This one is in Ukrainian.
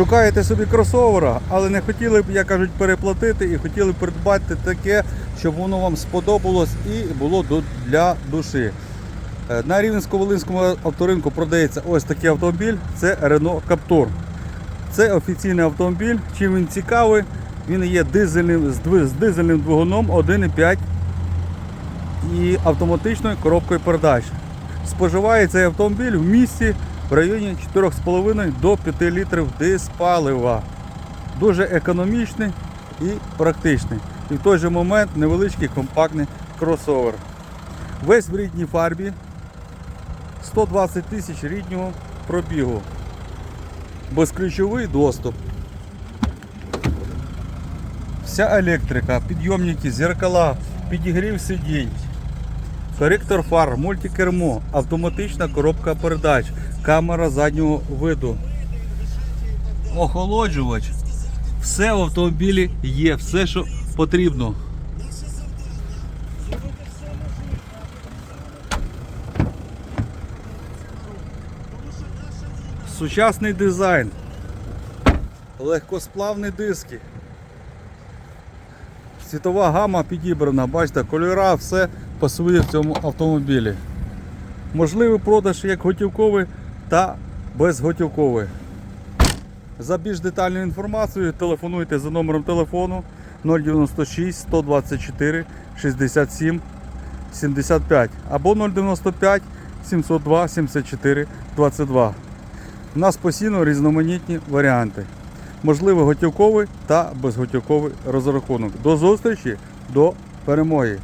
Шукаєте собі кросовера, але не хотіли б, як кажуть, переплатити і хотіли б придбати таке, щоб воно вам сподобалось і було для душі. Е, На Рівненсько-Волинському авторинку продається ось такий автомобіль. Це Renault Captur. Це офіційний автомобіль. Чим він цікавий? Він є дизельним, з дизельним двигуном 1,5 і автоматичною коробкою передач. Споживає цей автомобіль в місті в районі 4,5 до 5 літрів диспалива. Дуже економічний і практичний. І в той же момент невеличкий компактний кросовер. Весь в рідній фарбі. 120 тисяч ріднього пробігу. Безключовий доступ. Вся електрика, підйомники, зеркала, підігрів сидінь, коректор фар, мультикермо, автоматична коробка передач, камера заднього виду, охолоджувач. Все в автомобілі є, все, що потрібно. Сучасний дизайн, легкосплавні диски. Світова гама підібрана, бачите, кольора, все пасує в цьому автомобілі. Можливий продаж як готівковий та безготівковий. За більш детальною інформацією телефонуйте за номером телефону 096 124 67 75 або 095 702 74 22. У нас постійно різноманітні варіанти. Можливо, готівковий та безготівковий розрахунок. До зустрічі, до перемоги!